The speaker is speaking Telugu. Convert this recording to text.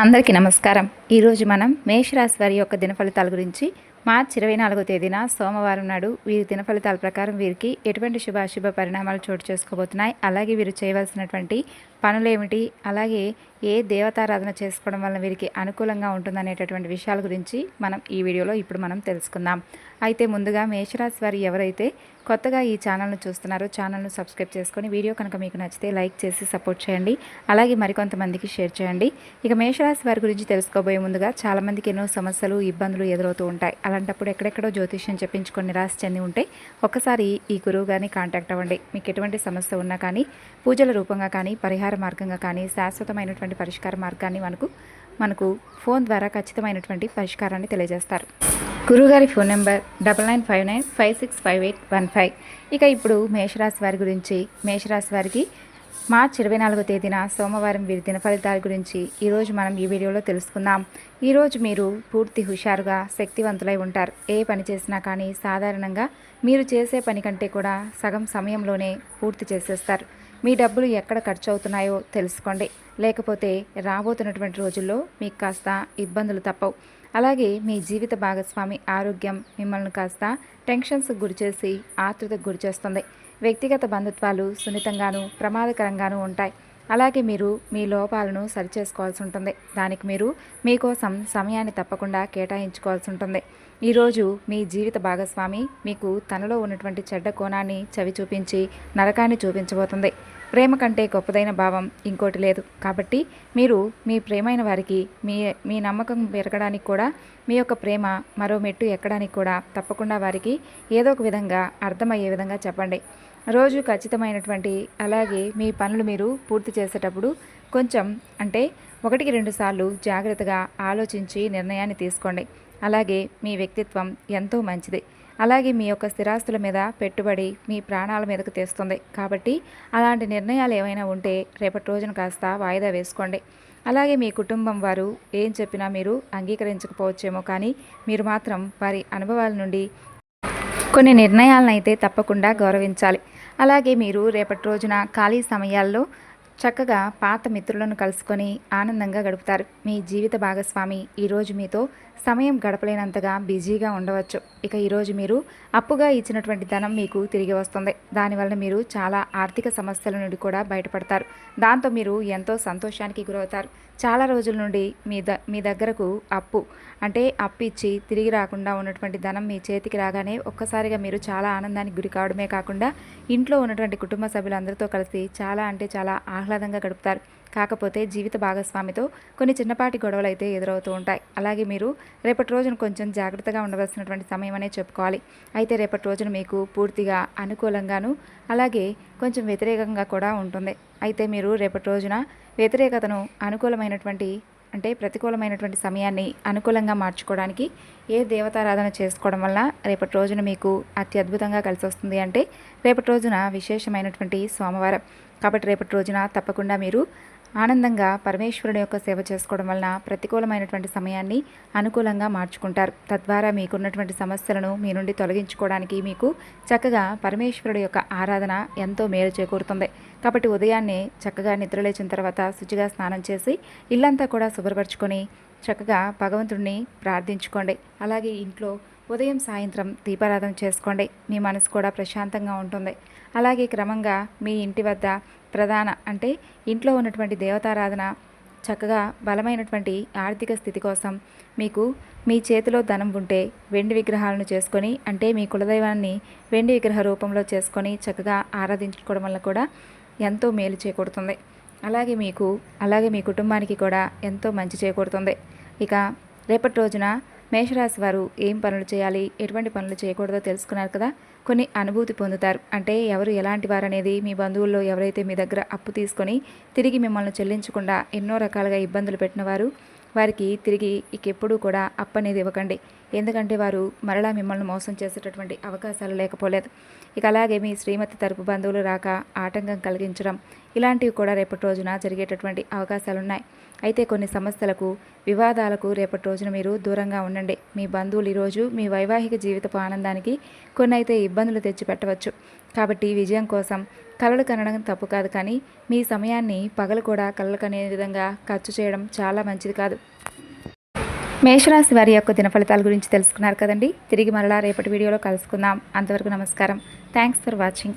అందరికీ నమస్కారం. ఈరోజు మనం మేషరాశి వారి యొక్క దినఫలితాల గురించి మార్చి ఇరవై నాలుగో తేదీన సోమవారం నాడు వీరి దినఫలితాల ప్రకారం వీరికి ఎటువంటి శుభాశుభ పరిణామాలు చోటు చేసుకోబోతున్నాయి. అలాగే వీరు చేయవలసినటువంటి పనులు ఏమిటి అలాగే ఏ దేవతారాధన చేసుకోవడం వల్ల వీరికి అనుకూలంగా ఉంటుందనేటటువంటి విషయాల గురించి మనం ఈ వీడియోలో ఇప్పుడు మనం తెలుసుకుందాం. అయితే ముందుగా మేషరాశి వారు ఎవరైతే కొత్తగా ఈ ఛానల్ను చూస్తున్నారో ఛానల్ను సబ్స్క్రైబ్ చేసుకొని వీడియో కనుక మీకు నచ్చితే లైక్ చేసి సపోర్ట్ చేయండి. అలాగే మరికొంతమందికి షేర్ చేయండి. ఇక మేషరాశి వారి గురించి తెలుసుకోబోయే ముందుగా చాలామందికి ఎన్నో సమస్యలు ఇబ్బందులు ఎదురవుతూ ఉంటాయి. అలాంటప్పుడు ఎక్కడెక్కడో జ్యోతిష్యం చెప్పించుకొని నిరాశ చెంది ఉంటే ఒక్కసారి ఈ గురువు గారిని కాంటాక్ట్ అవ్వండి. మీకు ఎటువంటి సమస్య ఉన్నా కానీ పూజల రూపంగా కానీ పరిహార మార్గంగా కానీ శాశ్వతమైనటువంటి పరిష్కార మార్గాన్ని మనకు మనకు ఫోన్ ద్వారా ఖచ్చితమైనటువంటి పరిష్కారాన్ని తెలియజేస్తారు. గురుగారి phone number double nine five nine five six five eight one five. ఇక ఇప్పుడు మేషరాశి వారి గురించి మేషరాశి వారికి మార్చ్ ఇరవై నాలుగో తేదీన సోమవారం వీరి దిన ఫలితాల గురించి ఈరోజు మనం ఈ వీడియోలో తెలుసుకుందాం. ఈరోజు మీరు పూర్తి హుషారుగా శక్తివంతులై ఉంటారు. ఏ పని చేసినా కానీ సాధారణంగా మీరు చేసే పని కంటే కూడా సగం సమయంలోనే పూర్తి చేసేస్తారు. మీ డబ్బులు ఎక్కడ ఖర్చు అవుతున్నాయో తెలుసుకోండి. లేకపోతే రాబోతున్నటువంటి రోజుల్లో మీకు కాస్త ఇబ్బందులు తప్పవు. అలాగే మీ జీవిత భాగస్వామి ఆరోగ్యం మిమ్మల్ని కాస్త టెన్షన్స్ గురిచేసి ఆతృతకు గురిచేస్తుంది వ్యక్తిగత బంధుత్వాలు సున్నితంగాను ప్రమాదకరంగాను ఉంటాయి. అలాగే మీరు మీ లోపాలను సరిచేసుకోవాల్సి ఉంటుంది. దానికి మీరు మీకోసం సమయాన్ని తప్పకుండా కేటాయించుకోవాల్సి ఉంటుంది. ఈరోజు మీ జీవిత భాగస్వామి మీకు తనలో ఉన్నటువంటి చెడ్డ కోణాన్ని చవి చూపించి నరకాన్ని చూపించబోతుంది. ప్రేమ కంటే గొప్పదైన భావం ఇంకోటి లేదు. కాబట్టి మీరు మీ ప్రేమైన వారికి మీ మీ నమ్మకం పెరగడానికి కూడా మీ యొక్క ప్రేమ మరో మెట్టు ఎక్కడానికి కూడా తప్పకుండా వారికి ఏదో ఒక విధంగా అర్థమయ్యే విధంగా చెప్పండి. రోజు ఖచ్చితమైనటువంటి అలాగే మీ పనులు మీరు పూర్తి చేసేటప్పుడు కొంచెం అంటే ఒకటికి రెండు సార్లు జాగ్రత్తగా ఆలోచించి నిర్ణయాన్ని తీసుకోండి. అలాగే మీ వ్యక్తిత్వం ఎంతో మంచిది. అలాగే మీ యొక్క స్థిరాస్తుల మీద పెట్టుబడి మీ ప్రాణాల మీదకు తెస్తుంది. కాబట్టి అలాంటి నిర్ణయాలు ఏమైనా ఉంటే రేపటి రోజున కాస్త వాయిదా వేసుకోండి. అలాగే మీ కుటుంబం వారు ఏం చెప్పినా మీరు అంగీకరించకపోవచ్చేమో కానీ మీరు మాత్రం వారి అనుభవాల నుండి కొన్ని నిర్ణయాలను అయితే తప్పకుండా గౌరవించాలి. అలాగే మీరు రేపటి రోజున ఖాళీ సమయాల్లో చక్కగా పాత మిత్రులను కలుసుకొని ఆనందంగా గడుపుతారు. మీ జీవిత భాగస్వామి ఈరోజు మీతో సమయం గడపలేనంతగా బిజీగా ఉండవచ్చు. ఇక ఈరోజు మీరు అప్పుగా ఇచ్చినటువంటి ధనం మీకు తిరిగి వస్తుంది. దానివల్ల మీరు చాలా ఆర్థిక సమస్యల నుండి కూడా బయటపడతారు. దాంతో మీరు ఎంతో సంతోషానికి గురవుతారు. చాలా రోజుల నుండి మీ ద మీ దగ్గరకు అప్పు అంటే అప్పు ఇచ్చి తిరిగి రాకుండా ఉన్నటువంటి ధనం మీ చేతికి రాగానే ఒక్కసారిగా మీరు చాలా ఆనందానికి గురి కావడమే కాకుండా ఇంట్లో ఉన్నటువంటి కుటుంబ సభ్యులందరితో కలిసి చాలా అంటే చాలా ఆహ్లాదంగా గడుపుతారు. కాకపోతే జీవిత భాగస్వామితో కొన్ని చిన్నపాటి గొడవలు అయితే ఎదురవుతూ ఉంటాయి. అలాగే మీరు రేపటి రోజున కొంచెం జాగ్రత్తగా ఉండవలసినటువంటి సమయం అనే చెప్పుకోవాలి. అయితే రేపటి రోజున మీకు పూర్తిగా అనుకూలంగాను అలాగే కొంచెం వ్యతిరేకంగా కూడా ఉంటుంది. అయితే మీరు రేపటి రోజున వ్యతిరేకతను అనుకూలమైనటువంటి అంటే ప్రతికూలమైనటువంటి సమయాన్ని అనుకూలంగా మార్చుకోవడానికి ఏ దేవతారాధన చేసుకోవడం వల్ల రేపటి రోజున మీకు అత్యద్భుతంగా కలిసి వస్తుంది అంటే రేపటి రోజున విశేషమైనటువంటి సోమవారం. కాబట్టి రేపటి రోజున తప్పకుండా మీరు ఆనందంగా పరమేశ్వరుని యొక్క సేవ చేసుకోవడం వలన ప్రతికూలమైనటువంటి సమయాన్ని అనుకూలంగా మార్చుకుంటారు. తద్వారా మీకున్నటువంటి సమస్యలను మీ నుండి తొలగించుకోవడానికి మీకు చక్కగా పరమేశ్వరుడు యొక్క ఆరాధన ఎంతో మేలు చేకూరుతుంది. కాబట్టి ఉదయాన్నే చక్కగా నిద్రలేచిన తర్వాత శుచిగా స్నానం చేసి ఇల్లంతా కూడా శుభ్రపరచుకొని చక్కగా భగవంతుడిని ప్రార్థించుకోండి. అలాగే ఇంట్లో ఉదయం సాయంత్రం దీపారాధన చేసుకోండి. మీ మనసు కూడా ప్రశాంతంగా ఉంటుంది. అలాగే క్రమంగా మీ ఇంటి వద్ద ప్రధాన అంటే ఇంట్లో ఉన్నటువంటి దేవతారాధన చక్కగా బలమైనటువంటి ఆర్థిక స్థితి కోసం మీకు మీ చేతిలో ధనం ఉంటే వెండి విగ్రహాలను చేసుకొని అంటే మీ కులదైవాన్ని వెండి విగ్రహ రూపంలో చేసుకొని చక్కగా ఆరాధించుకోవడం వల్ల కూడా ఎంతో మేలు చేకూరుతుంది. అలాగే మీకు అలాగే మీ కుటుంబానికి కూడా ఎంతో మంచి చేకూరుతుంది. ఇక రేపటి రోజున మేషరాశి వారు ఏం పనులు చేయాలి ఎటువంటి పనులు చేయకూడదో తెలుసుకున్నారు కదా? కొన్ని అనుభూతి పొందుతారు. అంటే ఎవరు ఎలాంటి వారు అనేది మీ బంధువుల్లో ఎవరైతే మీ దగ్గర అప్పు తీసుకొని తిరిగి మిమ్మల్ని చెల్లించకుండా ఎన్నో రకాలుగా ఇబ్బందులు పెట్టిన వారు వారికి తిరిగి ఇకెప్పుడూ కూడా అప్పు అనేది ఇవ్వకండి. ఎందుకంటే వారు మరలా మిమ్మల్ని మోసం చేసేటటువంటి అవకాశాలు లేకపోలేదు. ఇక అలాగే మీ శ్రీమతి తరపు బంధువులు రాక ఆటంకం కలిగించడం ఇలాంటివి కూడా రేపటి రోజున జరిగేటటువంటి అవకాశాలు ఉన్నాయి అయితే కొన్ని సమస్యలకు వివాదాలకు రేపటి రోజున మీరు దూరంగా ఉండండి. మీ బంధువులు ఈరోజు మీ వైవాహిక జీవితపు ఆనందానికి కొన్ని అయితే ఇబ్బందులు తెచ్చిపెట్టవచ్చు. కాబట్టి విజయం కోసం కలలు కనడం తప్పు కాదు కానీ మీ సమయాన్ని పగలు కూడా కలలు కనే విధంగా ఖర్చు చేయడం చాలా మంచిది కాదు. మేషరాశి వారి యొక్క దిన ఫలితాల గురించి తెలుసుకున్నారు కదండి. తిరిగి మరలా రేపటి వీడియోలో కలుసుకుందాం. అంతవరకు నమస్కారం. Thanks for watching